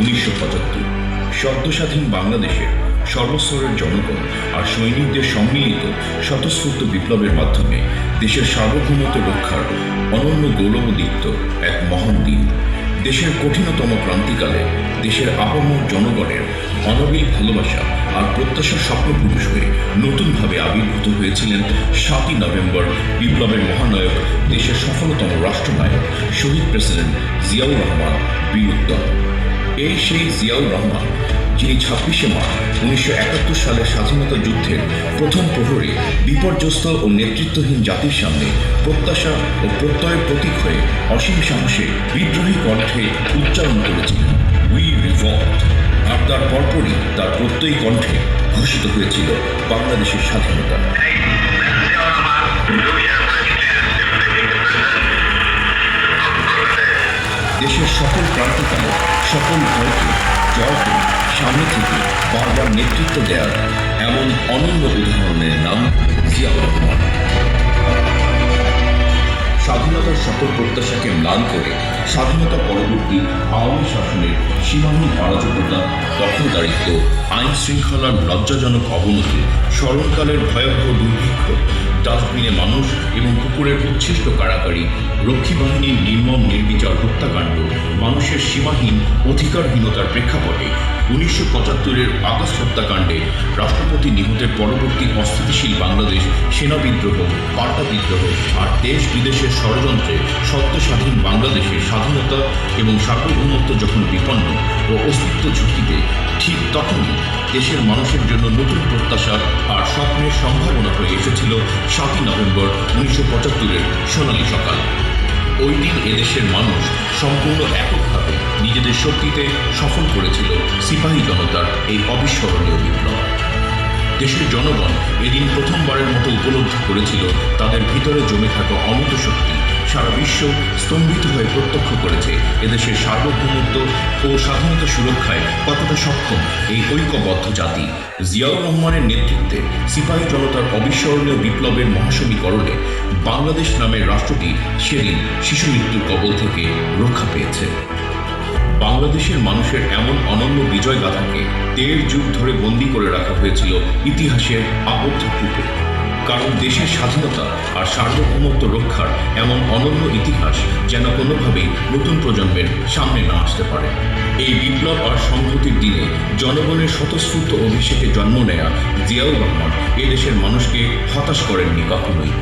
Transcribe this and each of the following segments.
উনিশশো পঁচাত্তর। সদ্যস্বাধীন বাংলাদেশের সর্বস্তরের জনগণ আর সৈনিকদের সম্মিলিত স্বতঃস্ফূর্ত বিপ্লবের মাধ্যমে দেশের সার্বভৌমত্ব রক্ষার অনন্য গৌরবদীপ্ত এক মহান দিন। দেশের কঠিনতম ক্রান্তিকালে দেশের আপামর জনগণের অনবিল ভালোবাসা আর প্রত্যাশার স্বপ্নপুরুষ হয়ে নতুনভাবে আবির্ভূত হয়েছিলেন সাতই নভেম্বর বিপ্লবের মহানায়ক, দেশের সফলতম রাষ্ট্রনায়ক, শহীদ প্রেসিডেন্ট জিয়াউর রহমান বীর এই সেই জিয়াউর রহমান যিনি ছাব্বিশে মার্চ উনিশশো একাত্তর সালের স্বাধীনতা যুদ্ধের প্রথম প্রহরে বিপর্যস্ত ও নেতৃত্বহীন জাতির সামনে প্রত্যাশা ও প্রত্যয়ের প্রতীক হয়ে অসীম সাহসে বিদ্রোহী কণ্ঠে উচ্চারণ করেছিলেন। উই রিভল্ট আর তার পরপরই তার প্রত্যয়ী কণ্ঠে ঘোষিত হয়েছিল বাংলাদেশের স্বাধীনতা। দেশের সকল ক্রান্তিকালে সকল ভয়কে জয় করে সামনে থেকে বারবার নেতৃত্ব দেওয়ার এমন অনন্য উদাহরণের নাম জিয়াউর রহমান। স্বাধীনতার সকল প্রত্যাশাকে ম্লান করে স্বাধীনতা পরবর্তী আওয়ামী শাসনের সীমাহীন অরাজকতা, দখলদারিত্ব আইন শৃঙ্খলার লজ্জাজনক অবনতি, স্মরণকালের ভয়াবহ দুর্ভিক্ষ ডাস্টবিনে মানুষ এবং কুকুরের উচ্ছিষ্ট কারাকারি রক্ষী বাহিনীর নির্মম নির্বিচার হত্যাকাণ্ড, মানুষের সীমাহীন অধিকারহীনতার প্রেক্ষাপটে উনিশশো পঁচাত্তরের আগস্ট হত্যাকাণ্ডে রাষ্ট্রপতি নিহতের পরবর্তী অস্থিতিশীল বাংলাদেশ সেনা বিদ্রোহ পাল্টা বিদ্রোহ আর দেশ বিদেশের ষড়যন্ত্রে সত্য স্বাধীন বাংলাদেশের স্বাধীনতা এবং সার্বভৌমত্ব যখন বিপন্ন ও অস্তিত্ব ঝুঁকিতে ঠিক তখনই দেশের মানুষের জন্য নতুন প্রত্যাশা আর স্বপ্নের সম্ভাবনা হয়ে এসেছিল সাতই নভেম্বর উনিশশো পঁচাত্তরের সোনালী সকাল। ওই দিন এদেশের মানুষ সম্পূর্ণ এককভাবে নিজেদের শক্তিতে সফল করেছিল সিপাহী জনতার এই অবিস্মরণীয় বিপ্লব। দেশের জনগণ এদিন প্রথমবারের মতো উপলব্ধি করেছিল তাদের ভিতরে জমে থাকা অমিত শক্তি সারা বিশ্ব স্তম্ভিত হয়ে প্রত্যক্ষ করেছে। এদেশের সার্বভৌমত্ব ও স্বাধীনতা সুরক্ষায় কতটা সক্ষম এই ঐক্যবদ্ধ জাতি? জিয়াউর রহমানের নেতৃত্বে সিপাহী জনতার অবিস্মরণীয় বিপ্লবের মহাসমীকরণে বাংলাদেশ নামের রাষ্ট্রটি সেদিন শিশু মৃত্যুর কবল থেকে রক্ষা পেয়েছে। বাংলাদেশের মানুষের এমন অনন্য বিজয় গাথাকে দেড় যুগ ধরে বন্দী করে রাখা হয়েছিল ইতিহাসের আবদ্ধ কূপে। কারণ দেশের স্বাধীনতা আর সার্বভৌমত্ব রক্ষার এমন অনন্য ইতিহাস যেন কোনোভাবেই নতুন প্রজন্মের সামনে না আসতে পারে। এই বিপ্লব আর সংহতির দিনে জনগণের স্বতঃস্ফূর্ত অভিষেকে জন্ম নেয়া জিয়াউর রহমান এদেশের মানুষকে হতাশ করেননি কখনোই।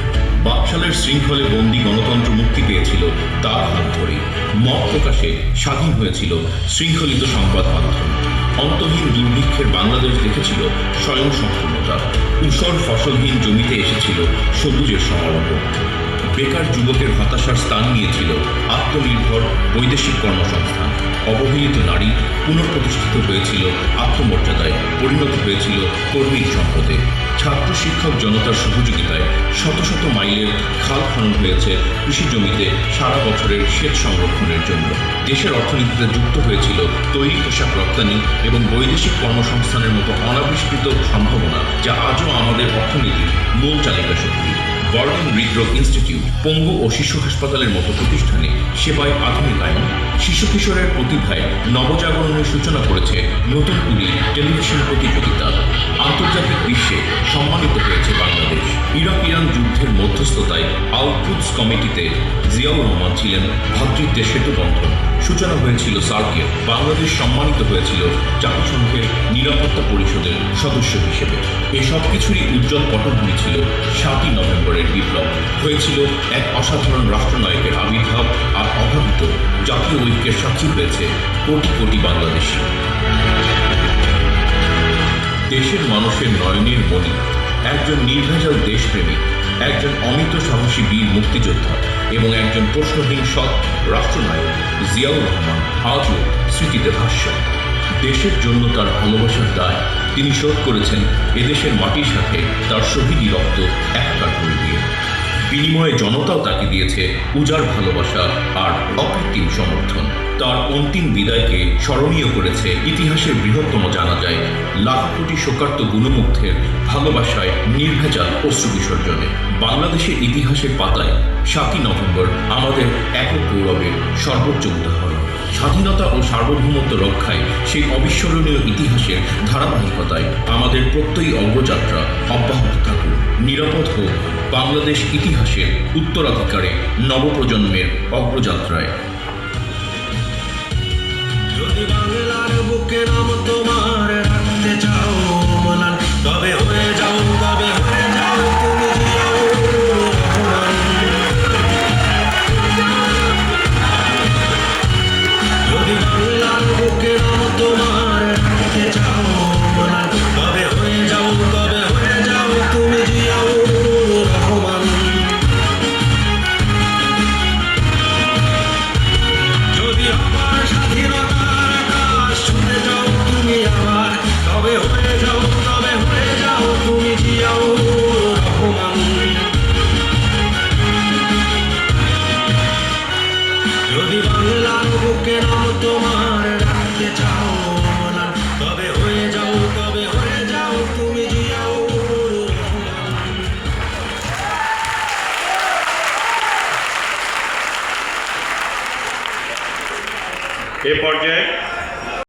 বাকশালের শৃঙ্খলে বন্দি গণতন্ত্র মুক্তি পেয়েছিল তার হাত ধরেই। মত প্রকাশে স্বাধীন হয়েছিল শৃঙ্খলিত সংবাদ মাধ্যম। অন্তহীন দুর্ভিক্ষের বাংলাদেশ দেখেছিল স্বয়ং সম্পূর্ণতা উষর ফসলহীন জমিতে এসেছিল সবুজের সমারোহ। বেকার যুবকের হতাশার স্থান নিয়েছিল আত্মনির্ভর বৈদেশিক কর্মসংস্থান। অবহেলিত নারী পুনঃপ্রতিষ্ঠিত হয়েছিল, আত্মমর্যাদায় পরিণত হয়েছিল কর্মীর সম্পদে। ছাত্র শিক্ষক জনতার সহযোগিতায় শত শত মাইলের খাল খনন হয়েছে কৃষি জমিতে সারা বছরের সেচ সংরক্ষণের জন্য। দেশের অর্থনীতিতে যুক্ত হয়েছিল তৈরি পোশাক রপ্তানি এবং বৈদেশিক কর্মসংস্থানের মতো অনাবিষ্কৃত সম্ভাবনা যা আজও আমাদের অর্থনীতির মূল চালিকা শক্তি। বর্ধন হৃদরোগ ইনস্টিটিউট পঙ্গু ও শিশু হাসপাতালের মতো প্রতিষ্ঠানে সেবায় আধুনিকায়ন শিশু কিশোরের প্রতিভায় নবজাগরণের সূচনা করেছে নতুন টেলিভিশন প্রতিযোগিতা। আন্তর্জাতিক বিশ্বে সম্মানিত হয়েছে বাংলাদেশ। ইরাক ইরান যুদ্ধের মধ্যস্থতায় আউটপুটস কমিটিতে জিয়াউর রহমান ছিলেন ভ্রাতৃত্বের সেতুবন্ধন সূচনা হয়েছিল সার্কের। বাংলাদেশ সম্মানিত হয়েছিল জাতিসংঘের নিরাপত্তা পরিষদের সদস্য হিসেবে। এই সব কিছুরই উজ্জ্বল পটভূমি ছিল সাতই নভেম্বরের বিপ্লব। হয়েছিল এক অসাধারণ রাষ্ট্রনায়কের আবির্ভাব আর অভাবিত জাতীয় ঐক্যের সাক্ষী হয়েছে কোটি কোটি বাংলাদেশি। দেশের মানুষের নয়নের মণি একজন নির্ভেজাল দেশপ্রেমিক, একজন অমিত সাহসী বীর মুক্তিযোদ্ধা এবং একজন প্রশ্নহীন সৎ রাষ্ট্রনায়ক জিয়াউর রহমান আজও স্মৃতিতে ভাষ্য দেশের জন্য তার ভালোবাসার দায় তিনি শোধ করেছেন এদেশের মাটির সাথে তার শহীদী রক্ত একাকার করে দিয়ে। বিনিময়ে জনতাও তাকে দিয়েছে উজাড় ভালোবাসা আর অকৃত্রিম সমর্থন। তার অন্তিম বিদায়কে স্মরণীয় করেছে ইতিহাসের বৃহত্তম জানা যায়, লাখ কোটি শোকার্ত গুণমুগ্ধের ভালোবাসায় নির্ভেজাল অশ্রু বিসর্জনে। বাংলাদেশের ইতিহাসের পাতায় সাতই নভেম্বর আমাদের একক গৌরবের সর্বোচ্চ উদাহরণ। স্বাধীনতা ও সার্বভৌমত্ব রক্ষায় সেই অবিস্মরণীয় ইতিহাসের ধারাবাহিকতায় আমাদের প্রত্যয়ী অগ্রযাত্রা অব্যাহত থাকুক। নিরাপদ হোক বাংলাদেশ ইতিহাসের উত্তরাধিকারে নবপ্রজন্মের অগ্রযাত্রায়। বাংলার বুকে নাম এ পর্যায়ে